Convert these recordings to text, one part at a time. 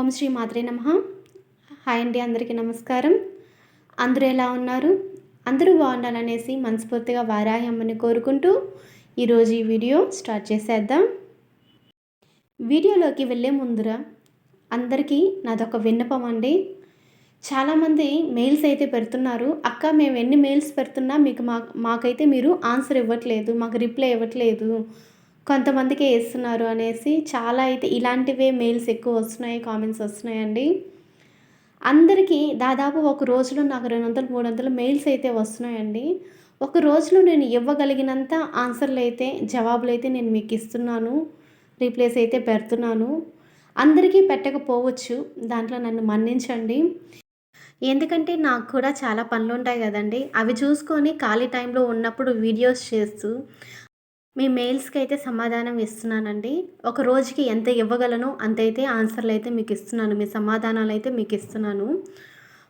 ఓం శ్రీ మాత్రే నమ. హాయ్ అండి అందరికీ నమస్కారం. అందరూ ఎలా ఉన్నారు? అందరూ బాగుండాలనేసి మనస్ఫూర్తిగా వారాయి అమ్మని కోరుకుంటూ ఈరోజు ఈ వీడియో స్టార్ట్ చేసేద్దాం. వీడియోలోకి వెళ్ళే ముందురా అందరికీ నాదొక విన్నపం అండి. చాలామంది మెయిల్స్ అయితే పెడుతున్నారు. అక్క మేము ఎన్ని మెయిల్స్ పెడుతున్నా మీకు మా మాకైతే మీరు ఆన్సర్ ఇవ్వట్లేదు మాకు రిప్లై ఇవ్వట్లేదు. కొంతమందికి వేస్తున్నారు అనేసి చాలా అయితే ఇలాంటివే మెయిల్స్ ఎక్కువ వస్తున్నాయి కామెంట్స్ వస్తున్నాయండి. అందరికీ దాదాపు ఒక రోజులో నాకు రెండు వందలు మూడు వందలు మెయిల్స్ అయితే వస్తున్నాయండి. ఒక రోజులో నేను ఇవ్వగలిగినంత ఆన్సర్లు అయితే జవాబులు అయితే నేను మీకు ఇస్తున్నాను రీప్లేస్ అయితే పెడుతున్నాను. అందరికీ పెట్టకపోవచ్చు దాంట్లో నన్ను మన్నించండి. ఎందుకంటే నాకు కూడా చాలా పనులు ఉంటాయి కదండి. అవి చూసుకొని ఖాళీ టైంలో ఉన్నప్పుడు వీడియోస్ చేస్తూ మీ మెయిల్స్కి అయితే సమాధానం ఇస్తున్నానండి. ఒక రోజుకి ఎంత ఇవ్వగలను అంతైతే ఆన్సర్లు అయితే మీకు ఇస్తున్నాను. మీ సమాధానాలు అయితే మీకు ఇస్తున్నాను.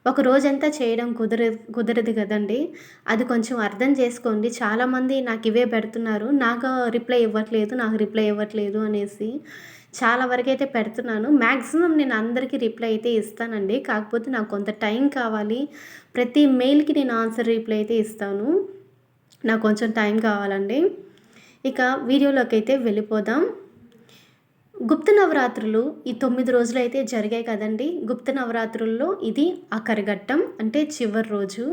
ఒక రోజంతా చేయడం కుదరదు కుదరదు కదండి. అది కొంచెం అర్థం చేసుకోండి. చాలామంది నాకు ఇవే పెడుతున్నారు. నాకు రిప్లై ఇవ్వట్లేదు నాకు రిప్లై ఇవ్వట్లేదు అనేసి చాలా వరకు అయితే పెడుతున్నాను. మ్యాక్సిమం నేను అందరికీ రిప్లై అయితే ఇస్తానండి. కాకపోతే నాకు కొంత టైం కావాలి. ప్రతి మెయిల్కి నేను ఆన్సర్ రిప్లై అయితే ఇస్తాను. నాకు కొంచెం టైం కావాలండి. ఇక వీడియోలోకి అయితే వెళ్ళిపోదాం. గుప్త నవరాత్రులు ఈ తొమ్మిది రోజులు అయితే జరిగాయి కదండి. గుప్త నవరాత్రుల్లో ఇది అకరగట్టం అంటే చివరి రోజు.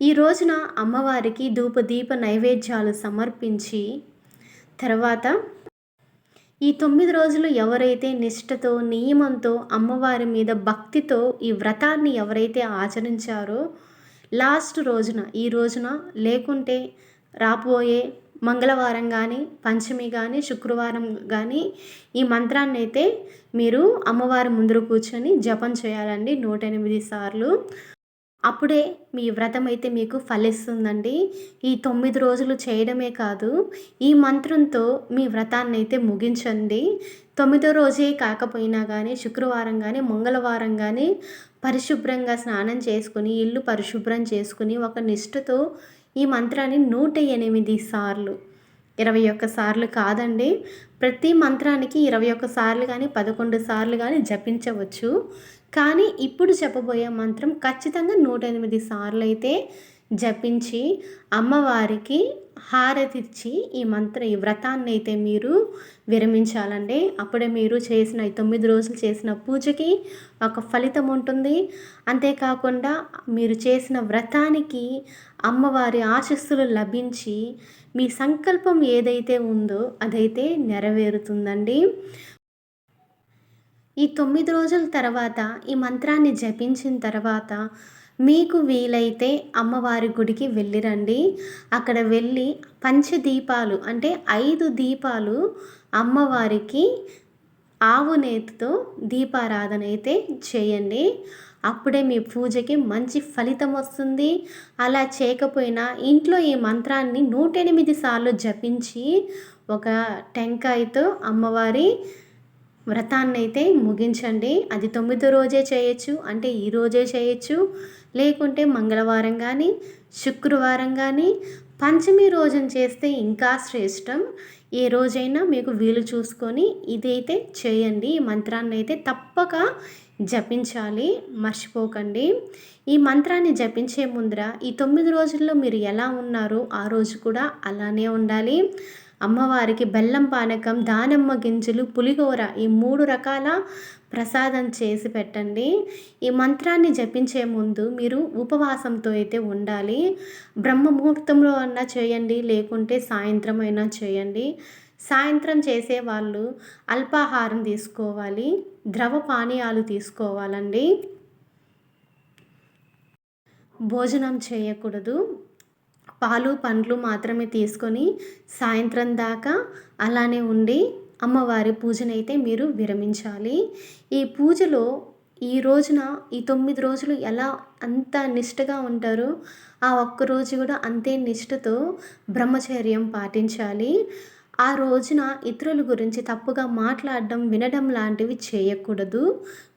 ఈ రోజున అమ్మవారికి ధూప దీప నైవేద్యాలు సమర్పించి తర్వాత ఈ తొమ్మిది రోజులు ఎవరైతే నిష్ఠతో నియమంతో అమ్మవారి మీద భక్తితో ఈ వ్రతాన్ని ఎవరైతే ఆచరించారో లాస్ట్ రోజున ఈ రోజున లేకుంటే రాబోయే మంగళవారం కానీ పంచమి కానీ శుక్రవారం కానీ ఈ మంత్రాన్ని అయితే మీరు అమ్మవారి ముందర కూర్చొని జపం చేయాలండి నూట ఎనిమిది సార్లు. అప్పుడే మీ వ్రతం అయితే మీకు ఫలిస్తుందండి. ఈ తొమ్మిది రోజులు చేయడమే కాదు ఈ మంత్రంతో మీ వ్రతాన్ని అయితే ముగించండి. తొమ్మిదో రోజే కాకపోయినా కానీ శుక్రవారం కానీ మంగళవారం కానీ పరిశుభ్రంగా స్నానం చేసుకుని ఇల్లు పరిశుభ్రం చేసుకుని ఒక నిష్ఠతో ఈ మంత్రాన్ని నూట ఎనిమిది సార్లు. ఇరవై ఒక్క సార్లు కాదండి. ప్రతి మంత్రానికి ఇరవై ఒక్క సార్లు కానీ పదకొండు సార్లు కానీ జపించవచ్చు. కానీ ఇప్పుడు చెప్పబోయే మంత్రం ఖచ్చితంగా నూట ఎనిమిది సార్లు అయితే జపించి అమ్మవారికి హారతిచ్చి ఈ మంత్ర ఈ వ్రతాన్ని అయితే మీరు విరమించాలండి. అప్పుడే మీరు చేసిన ఈ తొమ్మిది రోజులు చేసిన పూజకి ఒక ఫలితం ఉంటుంది. అంతేకాకుండా మీరు చేసిన వ్రతానికి అమ్మవారి ఆశస్సులు లభించి మీ సంకల్పం ఏదైతే ఉందో అదైతే నెరవేరుతుందండి. ఈ తొమ్మిది రోజుల తర్వాత ఈ మంత్రాన్ని జపించిన తర్వాత మీకు వీలైతే అమ్మవారి గుడికి వెళ్ళిరండి. అక్కడ వెళ్ళి పంచదీపాలు అంటే ఐదు దీపాలు అమ్మవారికి ఆవు నేతితో దీపారాధన అయితే చేయండి. అప్పుడే మీ పూజకి మంచి ఫలితం వస్తుంది. అలా చేయకపోయినా ఇంట్లో ఈ మంత్రాన్ని నూట ఎనిమిది సార్లు జపించి ఒక టెంకాయతో అమ్మవారి వ్రతాన్ని అయితే ముగించండి. అది తొమ్మిదో రోజే చేయొచ్చు అంటే ఈ రోజే చేయొచ్చు. లేకుంటే మంగళవారం కానీ శుక్రవారం కానీ పంచమి రోజున చేస్తే ఇంకా శ్రేష్టం. ఏ రోజైనా మీకు వీలు చూసుకొని ఇదైతే చేయండి. ఈ మంత్రాన్ని అయితే తప్పక జపించాలి. మర్చిపోకండి. ఈ మంత్రాన్ని జపించే ముందర ఈ తొమ్మిది రోజుల్లో మీరు ఎలా ఉన్నారో ఆ రోజు కూడా అలానే ఉండాలి. అమ్మవారికి బెల్లం పానకం దానమ్మ గింజలు పులిహోర ఈ మూడు రకాల ప్రసాదం చేసి పెట్టండి. ఈ మంత్రాన్ని జపించే ముందు మీరు ఉపవాసంతో అయితే ఉండాలి. బ్రహ్మ ముహూర్తంలో అన్నా చేయండి లేకుంటే సాయంత్రం అయినా చేయండి. సాయంత్రం చేసే వాళ్ళు అల్పాహారం తీసుకోవాలి ద్రవ పానీయాలు తీసుకోవాలండి. భోజనం చేయకూడదు. పాలు పండ్లు మాత్రమే తీసుకొని సాయంత్రం దాకా అలానే ఉండి అమ్మవారి పూజనైతే మీరు విరమించాలి. ఈ పూజలో ఈ రోజున ఈ తొమ్మిది రోజులు ఎలా అంత నిష్ఠగా ఉంటారో ఆ ఒక్క రోజు కూడా అంతే నిష్ఠతో బ్రహ్మచర్యం పాటించాలి. ఆ రోజున ఇతరుల గురించి తప్పుగా మాట్లాడడం వినడం లాంటివి చేయకూడదు.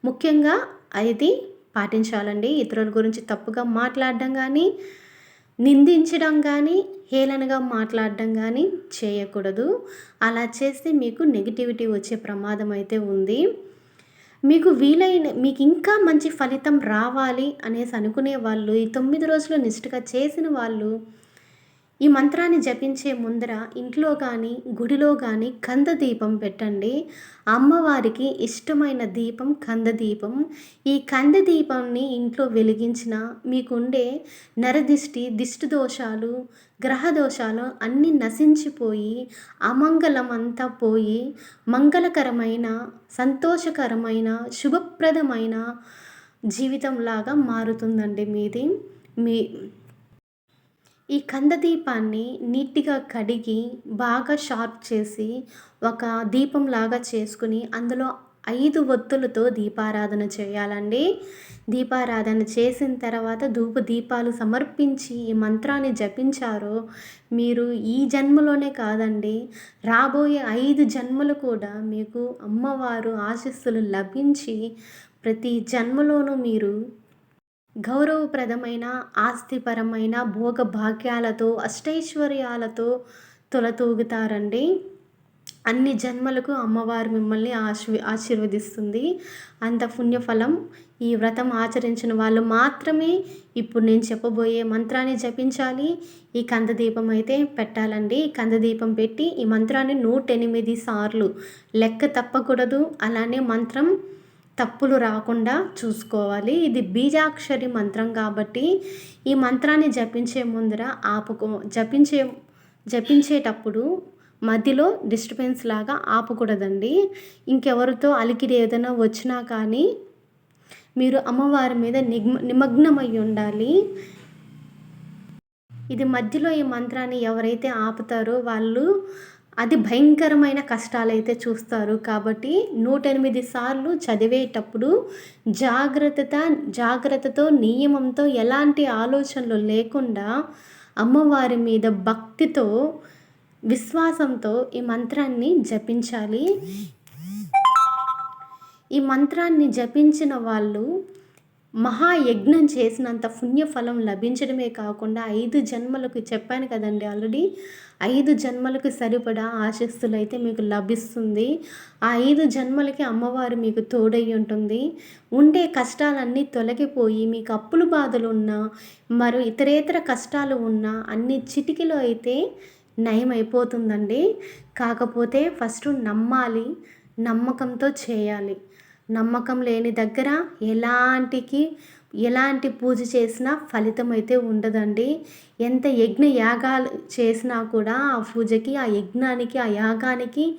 ముఖ్యంగా అది పాటించాలండి. ఇతరుల గురించి తప్పుగా మాట్లాడడం కానీ నిందించడం కానీ హేళనగా మాట్లాడడం కానీ చేయకూడదు. అలా చేస్తే మీకు నెగిటివిటీ వచ్చే ప్రమాదం అయితే ఉంది. మీకు వీలైన మీకు ఇంకా మంచి ఫలితం రావాలి అనేసి అనుకునే వాళ్ళు ఈ తొమ్మిది రోజులు నిష్ఠగా చేసిన వాళ్ళు ఈ మంత్రాన్ని జపించే ముందర ఇంట్లో కానీ గుడిలో కానీ కంద దీపం పెట్టండి. అమ్మవారికి ఇష్టమైన దీపం కంద దీపం. ఈ కంద దీపాన్ని ఇంట్లో వెలిగించిన మీకుండే నరదిష్టి దిష్టి దోషాలు గ్రహ దోషాలు అన్నీ నశించిపోయి అమంగళం అంతా పోయి మంగళకరమైన సంతోషకరమైన శుభప్రదమైన జీవితంలాగా మారుతుందండి మీది. మీ ఈ కంద దీపాన్ని నీట్గా కడిగి బాగా షార్ప్ చేసి ఒక దీపంలాగా చేసుకుని అందులో ఐదు ఒత్తులతో దీపారాధన చేయాలండి. దీపారాధన చేసిన తర్వాత ధూప దీపాలు సమర్పించి ఈ మంత్రాన్ని జపించారో మీరు ఈ జన్మలోనే కాదండి. రాబోయే ఐదు జన్మలు కూడా మీకు అమ్మవారు ఆశీస్సులు లభించి ప్రతి జన్మలోనూ మీరు గౌరవప్రదమైన ఆస్తిపరమైన భోగభాగ్యాలతో అష్టైశ్వర్యాలతో తొలతూగుతారండి. అన్ని జన్మలకు అమ్మవారు మిమ్మల్ని ఆశీ ఆశీర్వదిస్తుంది. అంత పుణ్యఫలం ఈ వ్రతం ఆచరించిన వాళ్ళు మాత్రమే ఇప్పుడు నేను చెప్పబోయే మంత్రాన్ని జపించాలి. ఈ కందదీపం అయితే పెట్టాలండి. కందదీపం పెట్టి ఈ మంత్రాన్ని నూట ఎనిమిది సార్లు లెక్క తప్పకూడదు. అలానే మంత్రం తప్పులు రాకుండా చూసుకోవాలి. ఇది బీజాక్షరి మంత్రం కాబట్టి ఈ మంత్రాన్ని జపించే ముందర ఆపుకో జపించే జపించేటప్పుడు మధ్యలో డిస్టర్బెన్స్ లాగా ఆపకూడదండి. ఇంకెవరితో అలికిడి ఏదైనా వచ్చినా కానీ మీరు అమ్మవారి మీద నిగ్మ నిమగ్నమై ఉండాలి. ఇది మధ్యలో ఈ మంత్రాన్ని ఎవరైతే ఆపుతారో వాళ్ళు అది భయంకరమైన కష్టాలైతే చూస్తారు. కాబట్టి నూట ఎనిమిది సార్లు చదివేటప్పుడు జాగ్రత్త జాగ్రత్తతో నియమంతో ఎలాంటి ఆలోచనలు లేకుండా అమ్మవారి మీద భక్తితో విశ్వాసంతో ఈ మంత్రాన్ని జపించాలి. ఈ మంత్రాన్ని జపించిన వాళ్ళు మహాయజ్ఞం చేసినంత పుణ్యఫలం లభించడమే కాకుండా ఐదు జన్మలకు చెప్పాను కదండి ఆల్రెడీ. ఐదు జన్మలకు సరిపడా ఆశస్సులు అయితే మీకు లభిస్తుంది. ఆ ఐదు జన్మలకి అమ్మవారు మీకు తోడై ఉంటుంది. ఉండే కష్టాలన్నీ తొలగిపోయి మీకు అప్పులు బాధలు ఉన్నా మరో ఇతరేతర కష్టాలు ఉన్నా అన్ని చిటికలో అయితే నయం అయిపోతుందండి కాకపోతే ఫస్ట్ నమ్మాలి నమ్మకంతో చేయాలి. నమ్మకం లేని దగ్గర ఎలాంటికి ఎలాంటి పూజ చేసినా ఫలితం అయితే ఉండదండి. ఎంత యజ్ఞ యాగాలు చేసినా కూడా ఆ పూజకి ఆ యజ్ఞానికి ఆ యాగానికి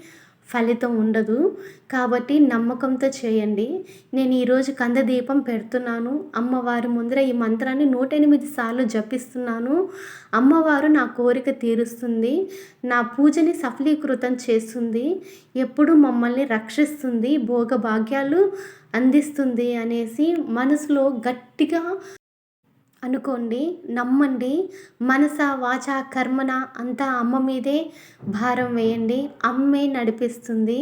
ఫలితం ఉండదు. కాబట్టి నమ్మకంతో చేయండి. నేను ఈరోజు కంద దీపం పెడుతున్నాను. అమ్మవారి ముందర ఈ మంత్రాన్ని నూట ఎనిమిది సార్లు జపిస్తున్నాను. అమ్మవారు నా కోరిక తీరుస్తుంది. నా పూజని సఫలీకృతం చేస్తుంది. ఎప్పుడు మమ్మల్ని రక్షిస్తుంది. భోగభాగ్యాలు అందిస్తుంది అనేసి మనసులో గట్టిగా అనుకోండి నమ్మండి. మనస వాచ కర్మన అంతా అమ్మ మీదే భారం వేయండి. అమ్మే నడిపిస్తుంది.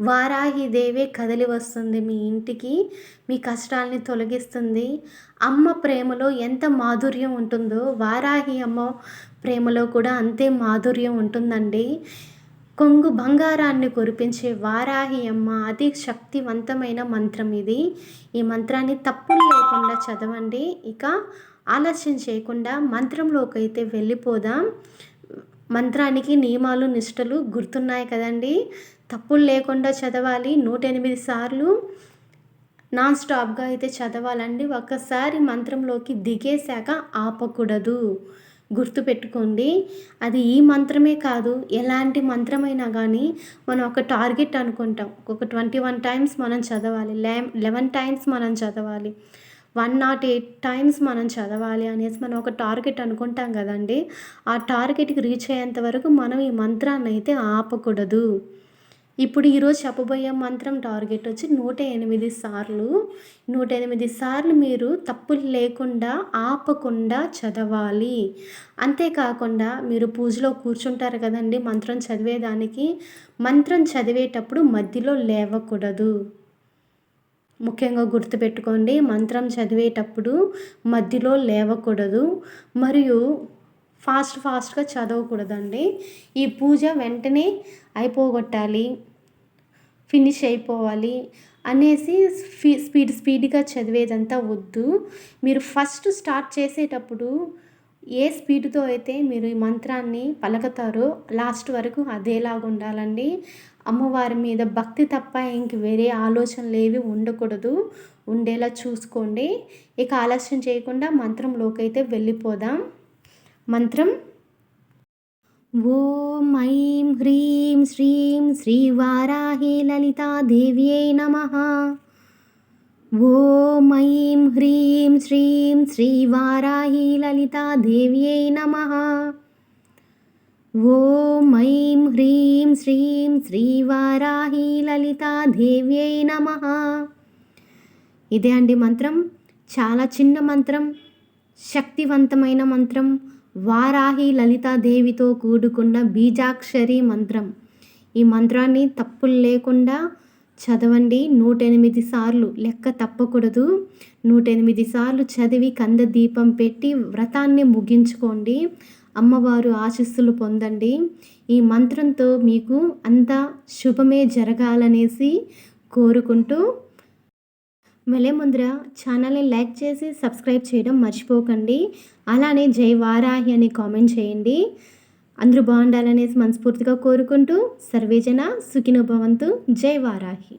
వారాహి దేవే కదిలి వస్తుంది మీ ఇంటికి మీ కష్టాలని తొలగిస్తుంది. అమ్మ ప్రేమలో ఎంత మాధుర్యం ఉంటుందో వారాహి అమ్మ ప్రేమలో కూడా అంతే మాధుర్యం ఉంటుందండి. కొంగు బంగారాన్ని కురిపించే వారాహి అమ్మ అతి శక్తివంతమైన మంత్రం ఇది. ఈ మంత్రాన్ని తప్పులు లేకుండా చదవండి. ఇక ఆలస్యం చేయకుండా మంత్రంలోకి అయితే వెళ్ళిపోదాం. మంత్రానికి నియమాలు నిష్టలు గుర్తున్నాయి కదండి. తప్పులు లేకుండా చదవాలి. నూట ఎనిమిది సార్లు నాన్ స్టాప్గా అయితే చదవాలండి. ఒక్కసారి మంత్రంలోకి దిగేశాక ఆపకూడదు. గుర్తుపెట్టుకోండి. అది ఈ మంత్రమే కాదు ఎలాంటి మంత్రమైనా కానీ మనం ఒక టార్గెట్ అనుకుంటాం. ఒక ట్వంటీ వన్ టైమ్స్ మనం చదవాలి లె లెవెన్ టైమ్స్ మనం చదవాలి వన్ నాట్ ఎయిట్ టైమ్స్ మనం చదవాలి అనేసి మనం ఒక టార్గెట్ అనుకుంటాం కదండి. ఆ టార్గెట్కి రీచ్ అయ్యేంత వరకు మనం ఈ మంత్రాన్ని అయితే ఆపకూడదు. ఇప్పుడు ఈరోజు చెప్పబోయే మంత్రం టార్గెట్ వచ్చి నూట ఎనిమిది సార్లు. నూట ఎనిమిది సార్లు మీరు తప్పులు లేకుండా ఆపకుండా చదవాలి. అంతేకాకుండా మీరు పూజలో కూర్చుంటారు కదండి మంత్రం చదివేదానికి. మంత్రం చదివేటప్పుడు మధ్యలో లేవకూడదు. ముఖ్యంగా గుర్తుపెట్టుకోండి మంత్రం చదివేటప్పుడు మధ్యలో లేవకూడదు. మరియు ఫాస్ట్ ఫాస్ట్గా చదవకూడదండి. ఈ పూజ వెంటనే అయిపోగొట్టాలి. ఫినిష్ అయిపోవాలి అనేసి స్పీడ్ స్పీడ్గా చదివేదంతా వద్దు. మీరు ఫస్ట్ స్టార్ట్ చేసేటప్పుడు ఏ స్పీడ్తో అయితే మీరు ఈ మంత్రాన్ని పలకతారో లాస్ట్ వరకు అదేలాగా ఉండాలండి. అమ్మవారి మీద భక్తి తప్ప ఇంక వేరే ఆలోచనలు ఏవి ఉండకూడదు. ఉండేలా చూసుకోండి. ఇక ఆలస్యం చేయకుండా మంత్రంలోకి అయితే వెళ్ళిపోదాం. మంత్రం? ఓం ఐం హ్రీం శ్రీం శ్రీవారాహి లలితాదేవ్యై నమ. ఓం ఐం హ్రీం శ్రీం శ్రీవారాహి లలితాదేవ్యై నమ. ఓం ఐం హ్రీం శ్రీం శ్రీవారాహి లలితాదేవ్యై నమ. ఇదే అండి మంత్రం. చాలా చిన్న మంత్రం. శక్తివంతమైన మంత్రం. వారాహి లలితాదేవితో కూడుకున్న బీజాక్షరి మంత్రం. ఈ మంత్రాన్ని తప్పులు లేకుండా చదవండి. నూట ఎనిమిది సార్లు లెక్క తప్పకూడదు. నూట ఎనిమిది సార్లు చదివి కంద దీపం పెట్టి వ్రతాన్ని ముగించుకోండి. అమ్మవారు ఆశీస్సులు పొందండి. ఈ మంత్రంతో మీకు అంతా శుభమే జరగాలనేసి కోరుకుంటూ వెళ్ళే ముందర ఛానల్ని లైక్ చేసి సబ్స్క్రైబ్ చేయడం మర్చిపోకండి. అలానే జై వారాహి అని కామెంట్ చేయండి. అందరూ బాగుండాలనేసి మనస్ఫూర్తిగా కోరుకుంటూ సర్వేజన సుఖినోభవంతు జై వారాహి.